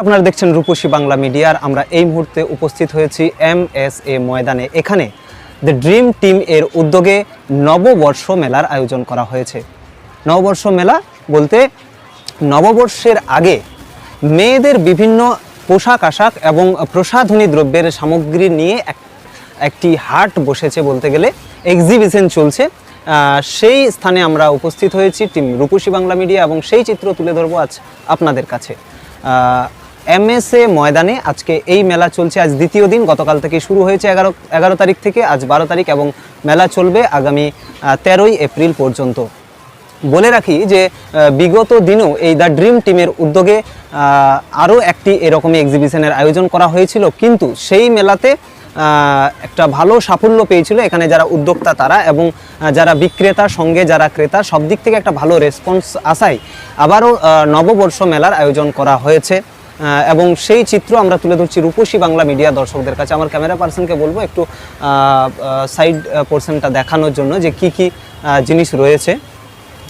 আপনারা দেখছেন রূপসী বাংলা মিডিয়ার আমরা এই মুহূর্তে উপস্থিত হয়েছি এম এস এ ময়দানে। এখানে দ্য ড্রিম টিম এর উদ্যোগে নববর্ষ মেলার আয়োজন করা হয়েছে। নববর্ষ মেলা বলতে নববর্ষের আগে মেয়েদের বিভিন্ন পোশাক আশাক এবং প্রসাধনী দ্রব্যের সামগ্রী নিয়ে এক একটি হাট বসেছে বলতে গেলে। এক্সিবিশন চলছে। সেই স্থানে আমরা উপস্থিত হয়েছি টিম রূপসী বাংলা মিডিয়া এবং সেই চিত্র তুলে ধরবো আজ আপনাদের কাছে। এমএসএ ময়দানে আজকে এই মেলা চলছে। আজ দ্বিতীয় দিন, গতকাল থেকে শুরু হয়েছে এগারো এগারো তারিখ থেকে, আজ বারো তারিখ এবং মেলা চলবে আগামী তেরোই এপ্রিল পর্যন্ত। বলে রাখি যে বিগত দিনেও এই দ্য ড্রিম টিমের উদ্যোগে আরও একটি এরকমই এক্সিবিশনের আয়োজন করা হয়েছিল। কিন্তু সেই মেলাতে একটা ভালো সাফল্য পেয়েছিল এখানে যারা উদ্যোক্তা তারা এবং যারা বিক্রেতা, সঙ্গে যারা ক্রেতা, সব দিক থেকে একটা ভালো রেসপন্স আসায় আবারও নববর্ষ মেলার আয়োজন করা হয়েছে। এবং সেই চিত্র আমরা তুলে ধরছি রূপসী বাংলা মিডিয়া দর্শকদের কাছে। আমার ক্যামেরা পার্সনকে বলব একটু সাইড পোর্শনটা দেখানোর জন্য যে কি কি জিনিস রয়েছে।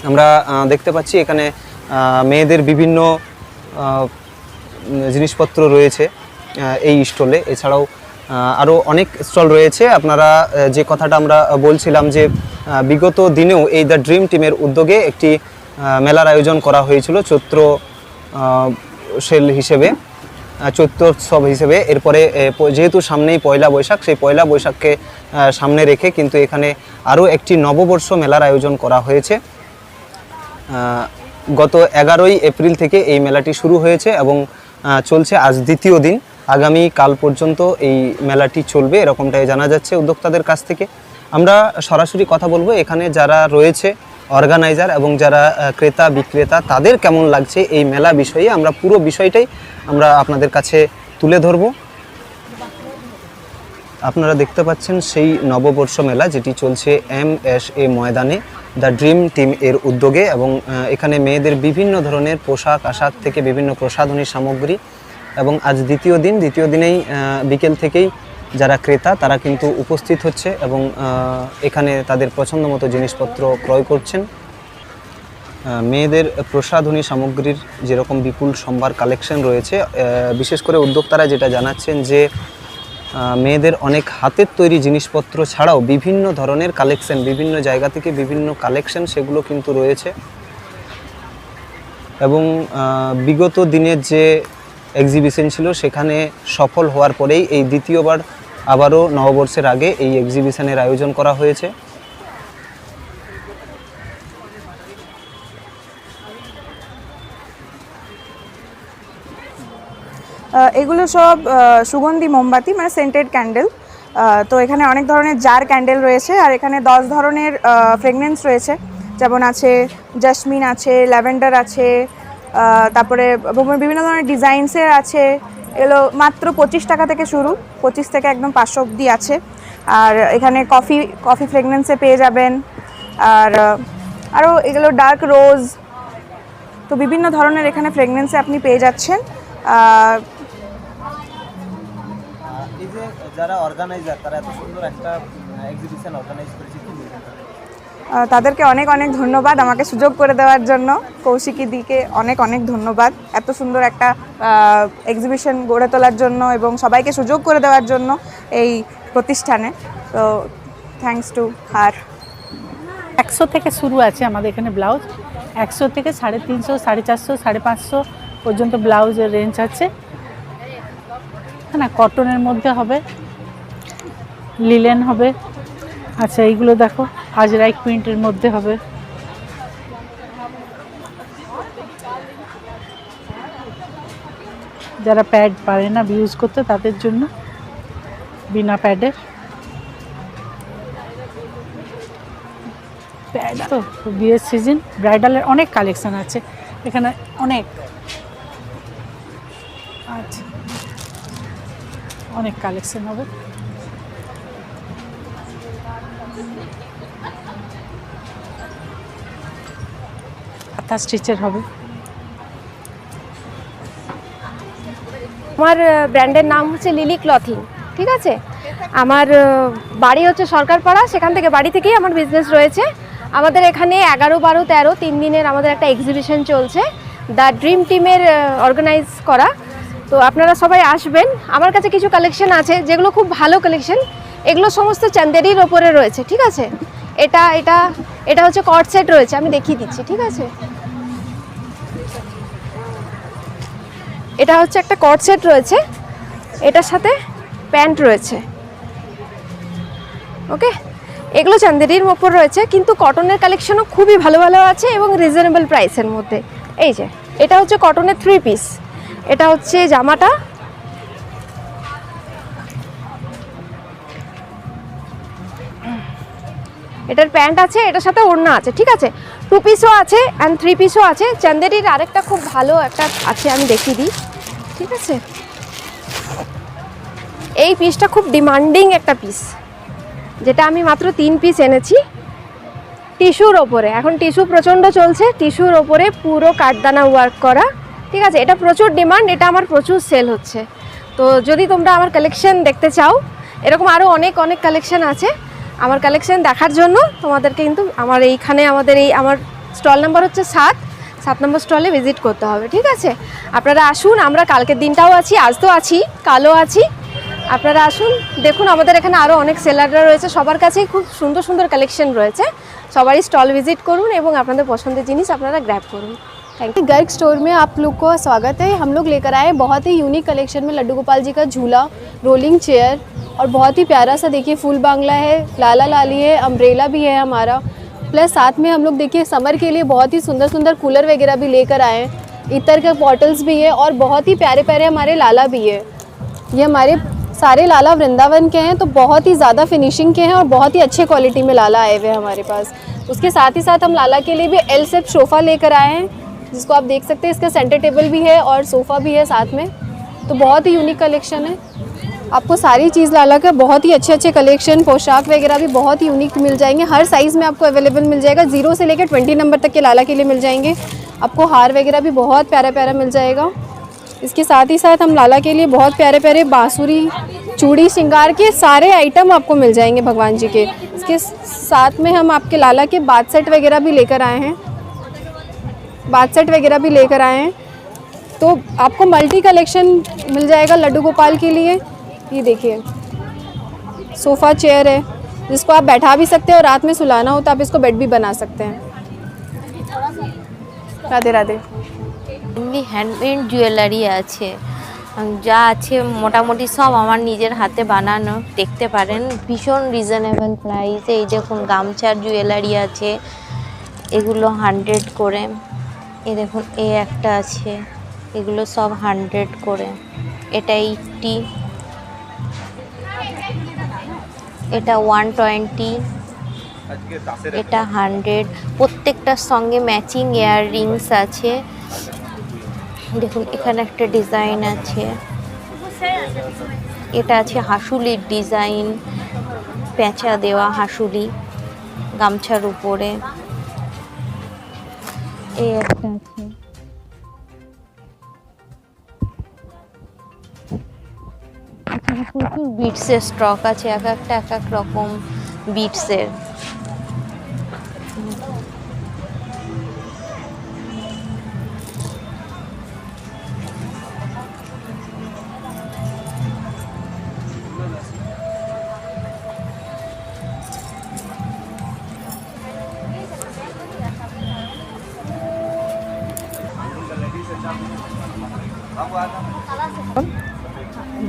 আমরা দেখতে পাচ্ছি এখানে মেয়েদের বিভিন্ন জিনিসপত্র রয়েছে এই স্টলে। এছাড়াও আরও অনেক স্টল রয়েছে। আপনারা যে কথাটা আমরা বলছিলাম যে বিগত দিনেও এই দ্য ড্রিম টিমের উদ্যোগে একটি মেলার আয়োজন করা হয়েছিল। চৈত্র সেল হিসেবে চৈত্রোৎসব হিসেবে। এরপরে যেহেতু সামনেই পয়লা বৈশাখ, সেই পয়লা বৈশাখকে সামনে রেখে কিন্তু এখানে আরও একটি নববর্ষ মেলার আয়োজন করা হয়েছে। গত এগারোই এপ্রিল থেকে এই মেলাটি শুরু হয়েছে এবং চলছে আজ দ্বিতীয় দিন। আগামী কাল পর্যন্ত এই মেলাটি চলবে, এরকমটাই জানা যাচ্ছে উদ্যোক্তাদের কাছ থেকে। আমরা সরাসরি কথা বলব, এখানে যারা রয়েছে অর্গানাইজার এবং যারা ক্রেতা, বিক্রেতা, তাদের কেমন লাগছে এই মেলা বিষয়ে আমরা পুরো বিষয়টাই আমরা আপনাদের কাছে তুলে ধরবো। আপনারা দেখতে পাচ্ছেন সেই নববর্ষ মেলা যেটি চলছে এম এস এ ময়দানে, দ্য ড্রিম টিম এর উদ্যোগে এবং এখানে মেয়েদের বিভিন্ন ধরনের পোশাক আশাক থেকে বিভিন্ন প্রসাধনী সামগ্রী এবং আজ দ্বিতীয় দিন, দ্বিতীয় দিনেই বিকেল থেকেই যারা ক্রেতা, তারা কিন্তু উপস্থিত হচ্ছে এবং এখানে তাদের পছন্দ মতো জিনিসপত্র ক্রয় করছেন। মেয়েদের প্রসাধনী সামগ্রীর যেরকম বিপুল সম্ভার কালেকশন রয়েছে বিশেষ করে উদ্যোক্তারা যেটা জানাচ্ছেন যে মেয়েদের অনেক হাতের তৈরি জিনিসপত্র ছাড়াও বিভিন্ন ধরনের কালেকশন, বিভিন্ন জায়গা থেকে বিভিন্ন কালেকশন সেগুলো কিন্তু রয়েছে। এবং বিগত দিনের যে এক্সিবিশন ছিল, সেখানে সফল হওয়ার পরেই এই দ্বিতীয়বার আবারও নববর্ষের আগে এই এক্সিবিশনের আয়োজন করা হয়েছে। এগুলো সব সুগন্ধি মোমবাতি মানে সেন্টেড ক্যান্ডেল তো এখানে অনেক ধরনের জার ক্যান্ডেল রয়েছে আর এখানে দশ ধরনের ফ্রেগনেন্স রয়েছে। যেমন আছে জাসমিন আছে ল্যাভেন্ডার আছে তারপরে বিভিন্ন- ধরনের ডিজাইনসের আছে। এগুলো মাত্র পঁচিশ টাকা থেকে শুরু। পঁচিশ থেকে একদম পাঁচশো অব্দি আছে। আর এখানে কফি কফি ফ্রেগনেন্সে পেয়ে যাবেন। আর আরও এগুলো ডার্ক রোজ তো বিভিন্ন ধরনের এখানে ফ্রেগনেন্সে আপনি পেয়ে যাচ্ছেন। যারা অর্গানাইজার তারা এত সুন্দর একটা এক্সিবিশন অর্গানাইজ করেছে তাদেরকে অনেক অনেক ধন্যবাদ আমাকে সুযোগ করে দেওয়ার জন্য। কৌশিকী দিকে অনেক অনেক ধন্যবাদ। এত সুন্দর একটা এক্সিবিশন গড়ে তোলার জন্য এবং সবাইকে সুযোগ করে দেওয়ার জন্য এই প্রতিষ্ঠানে। তো থ্যাঙ্কস টু হার একশো থেকে শুরু আছে আমাদের এখানে ব্লাউজ। একশো থেকে সাড়ে তিনশো, সাড়ে চারশো, সাড়ে পাঁচশো পর্যন্ত ব্লাউজের রেঞ্জ আছে। না কটনের মধ্যে হবে লিলেন হবে। আচ্ছা এইগুলো দেখো আজরাইক প্রিন্টের মধ্যে হবে। যারা প্যাড পারে না, ইউজ করতে, তাদের জন্য বিনা প্যাডের। প্যাড তো, বিয়ের সিজন, ব্রাইডালের অনেক কালেকশান আছে। এখানে অনেক আচ্ছা অনেক কালেকশান হবে। হাতা স্টিচের হবে। আমার ব্র্যান্ডের নাম হচ্ছে লিলি ক্লথিং, ঠিক আছে? আমার বাড়ি হচ্ছে সরকারপাড়া, সেখান থেকে বাড়ি থেকেই আমার বিজনেস রয়েছে। আমাদের এখানে এগারো, বারো, তেরো, তিন দিনের আমাদের একটা এক্সিবিশন চলছে দ্য ড্রিম টিমের অর্গানাইজ করা। তো আপনারা সবাই আসবেন। আমার কাছে কিছু কালেকশন আছে, যেগুলো খুব ভালো কালেকশন এগুলো সমস্ত চান্দেরির ওপরে রয়েছে, ঠিক আছে? এটা এটা এটা হচ্ছে কট সেট রয়েছে, আমি দেখিয়ে দিচ্ছি, ঠিক আছে? এটা হচ্ছে একটা কট সেট রয়েছে। এটার সাথে প্যান্ট রয়েছে। ওকে? এগুলো চান্দেরির ওপর রয়েছে, কিন্তু কটনের কালেকশনও খুবই ভালো ভালো আছে এবং রিজনেবল প্রাইসের মধ্যে। এই যে, এটা হচ্ছে কটনের থ্রি পিস এটা হচ্ছে জামাটা। এটার প্যান্ট আছে, এটার সাথে ওড়না আছে, ঠিক আছে? টু পিসও আছে অ্যান্ড থ্রি পিসও আছে। চান্দেরির আরেকটা খুব ভালো একটা আছে, আমি দেখিয়ে দিই। ঠিক আছে? এই পিসটা খুব ডিমান্ডিং একটা পিস যেটা আমি মাত্র তিন পিস এনেছি টিস্যুর ওপরে। এখন টিস্যু প্রচণ্ড চলছে টিস্যুর ওপরে পুরো কাঠদানা ওয়ার্ক করা। ঠিক আছে, এটা প্রচুর ডিমান্ড এটা আমার প্রচুর সেল হচ্ছে। তো যদি তোমরা আমার কালেকশন দেখতে চাও, এরকম আরও অনেক অনেক কালেকশন আছে। আমার কালেকশন দেখার জন্য তোমাদেরকে কিন্তু আমার এইখানে আমাদের এই, আমার স্টল নাম্বার হচ্ছে সাত। সাত নম্বর স্টলে ভিজিট করতে হবে ঠিক আছে আপনারা আসুন আমরা কালকের দিনটাও আছি আজ তো আছি কালও আছি আপনারা আসুন দেখুন আমাদের এখানে আরও অনেক সেলাররা রয়েছে সবার কাছেই খুব সুন্দর সুন্দর কালেকশন রয়েছে সবারই স্টল ভিজিট করুন এবং আপনাদের পছন্দের জিনিস আপনারা গ্র্যাব করুন থ্যাংক ইউ गर्ग स्टोर में आप लोग को स्वागत है हम लोग लेकर आए हैं बहुत ही यूनिक कलेक्शन में लड्डू गोपाल जी का झूला रोलिंग चेयर और बहुत ही प्यारा सा देखिए फुल बांग्ला है लाला लाली है अम्ब्रेला भी है हमारा प्लस साथ में हम लोग देखिए, समर के लिए बहुत ही सुंदर सुंदर कूलर वगैरह भी लेकर आए हैं। इतर के बॉटल्स भी है और बहुत ही प्यारे प्यारे हमारे लाला भी है। ये हमारे सारे लाला वृंदावन के हैं तो बहुत ही ज़्यादा फिनिशिंग के हैं और बहुत ही अच्छे क्वालिटी में लाला आए हुए हैं हमारे पास। उसके साथ ही साथ हम लाला के लिए भी एल सेप सोफ़ा लेकर आए हैं, जिसको आप देख सकते हैं, इसका सेंटर टेबल भी है और सोफ़ा भी है साथ में। तो बहुत ही यूनिक कलेक्शन है। आपको सारी चीज़ लाला का बहुत ही अच्छे अच्छे कलेक्शन पोशाक वगैरह भी बहुत ही यूनिक मिल जाएँगे। हर साइज़ में आपको अवेलेबल मिल जाएगा। ज़ीरो से लेकर ट्वेंटी नंबर तक के लाला के लिए मिल जाएँगे। आपको हार वगैरह भी बहुत प्यारा प्यारा मिल जाएगा। इसके साथ ही साथ हम लाला के लिए बहुत प्यारे प्यारे बाँसुरी, चूड़ी, श्रृंगार के सारे आइटम आपको मिल जाएँगे भगवान जी के। इसके साथ में हम आपके लाला के बाथ सेट वगैरह भी लेकर आए हैं। बाथ सेट वगैरह भी लेकर आए हैं। तो आपको मल्टी कलेक्शन मिल जाएगा लड्डू गोपाल के लिए। ये देखिए सोफ़ा चेयर है जिसको आप बैठा भी सकते हैं और रात में सुलाना हो तो आप इसको बेड भी बना सकते हैं राधे राधे এমনি হ্যান্ডমেড জুয়েলারি আছে উম, যা আছে মোটামুটি সব আমার নিজের হাতে বানানো দেখতে পারেন ভীষণ রিজনেবল প্রাইসে এই দেখুন গামছার জুয়েলারি আছে এগুলো হান্ড্রেড করে এ দেখুন এ একটা আছে এগুলো সব হান্ড্রেড করে এটা এইটটি এটা ওয়ান টোয়েন্টি এটা হান্ড্রেড প্রত্যেকটার সঙ্গে ম্যাচিং ইয়ার রিংস আছে। দেখুন এখানে একটা ডিজাইন আছে। এটা আছে হাসুলির ডিজাইন পেঁচা দেওয়া হাসুলি গামছার উপরে। এই একটা আছে। বিটসের স্টক আছে এক একটা এক এক রকম বিটসের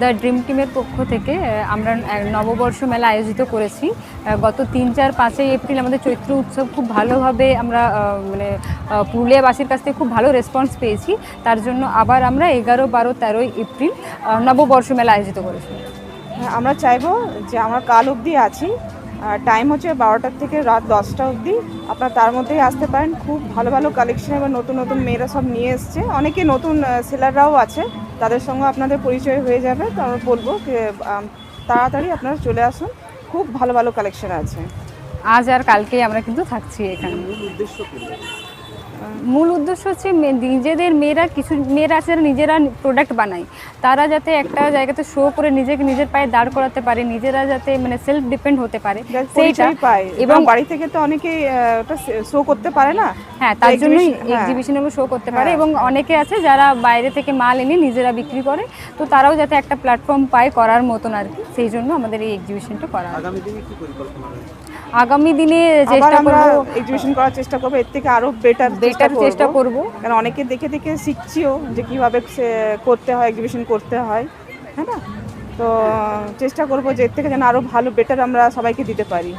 দ্য ড্রিম টিমের পক্ষ থেকে আমরা নববর্ষ মেলা আয়োজিত করেছি। গত তিন চার পাঁচই এপ্রিল আমাদের চৈত্র উৎসব খুব ভালোভাবে আমরা মানে পুরুলিয়াবাসীর কাছ থেকে খুব ভালো রেসপন্স পেয়েছি। তার জন্য আবার আমরা এগারো বারো তেরোই এপ্রিল নববর্ষ মেলা আয়োজিত করেছি। হ্যাঁ, আমরা চাইব যে আমরা কাল অবধি আছি। টাইম হচ্ছে বারোটার থেকে রাত দশটা অবধি। আপনারা তার মধ্যেই আসতে পারেন। খুব ভালো ভালো কালেকশন এবার নতুন নতুন মেয়েরা সব নিয়ে এসছে। অনেকে নতুন সেলাররাও আছে। তাদের সঙ্গে আপনাদের পরিচয় হয়ে যাবে তো আমরা বলব যে তাড়াতাড়ি আপনারা চলে আসুন। খুব ভালো ভালো কালেকশন আছে। আজ আর কালকেই আমরা কিন্তু থাকছি এখানে। আহ, মূল উদ্দেশ্য হচ্ছে নিজেদের মেয়েরা কিছু মেয়েরা আছে যারা নিজেরা প্রোডাক্ট বানায়। তারা যাতে একটা জায়গাতে শো করে নিজেকে নিজের পায়ে দাঁড় করাতে পারে নিজেরা যাতে মানে সেলফ ডিপেন্ড হতে পারে। সেইটা এবং বাড়ি থেকে তো ওটা শো করতে পারে না। হ্যাঁ তার জন্যই হ্যাঁ। এক্সিবিশনগুলো শো করতে পারে হ্যাঁ। এবং অনেকে আছে যারা বাইরে থেকে মাল এনে নিজেরা বিক্রি করে। তো তারাও যাতে একটা প্ল্যাটফর্ম পায় করার মতন আর কি। সেই জন্য আমাদের এই এক্সিবিশনটা করা আগামী দিনে কি পরিকল্পনা আগামী দিনে চেষ্টা করব। এক্সিবিশন করার চেষ্টা করব। এর থেকে আরও বেটার বেটার চেষ্টা করব। কারণ অনেকে দেখে দেখে শিখছিও যে কীভাবে সে- করতে হয় এক্সিবিশন করতে হয় হ্যাঁ না? তো চেষ্টা করব যে এর থেকে যেন আরও ভালো বেটার আমরা সবাইকে দিতে পারি।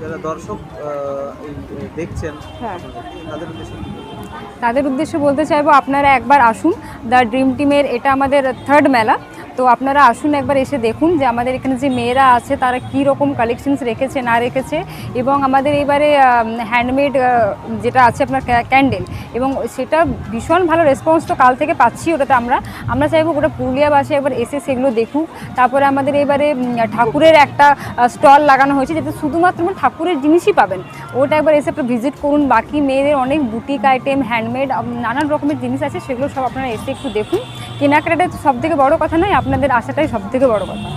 যারা দর্শক দেখছেন হ্যাঁ। তাদের উদ্দেশ্যে তাদের উদ্দেশ্যে বলতে চাইব আপনারা একবার আসুন। দ্য ড্রিম টিমের এটা আমাদের থার্ড মেলা। তো আপনারা আসুন একবার এসে দেখুন যে আমাদের এখানে যে মেয়েরা আছে, তারা কী রকম কালেকশনস রেখেছে, না রেখেছে এবং আমাদের এবারে হ্যান্ডমেড যেটা আছে আপনার ক্যান্ডেল এবং সেটা ভীষণ ভালো রেসপন্স তো কাল থেকে পাচ্ছি ওটাতে আমরা। আমরা চাইব ওটা পুরুলিয়াবাসী একবার এসে সেগুলো দেখুক। তারপরে আমাদের এবারে ঠাকুরের একটা স্টল লাগানো হয়েছে, যেটা শুধুমাত্র ঠাকুরের জিনিসই পাবেন। ওটা একবার এসে একটু ভিজিট করুন। বাকি মেয়েদের অনেক বুটিক আইটেম হ্যান্ডমেড নানান রকমের জিনিস আছে, সেগুলো সব আপনারা এসে একটু দেখুন। কেনাকাটাটা সব থেকে বড় কথা নয়, আপনাদের আশাটাই সব থেকে বড় কথা।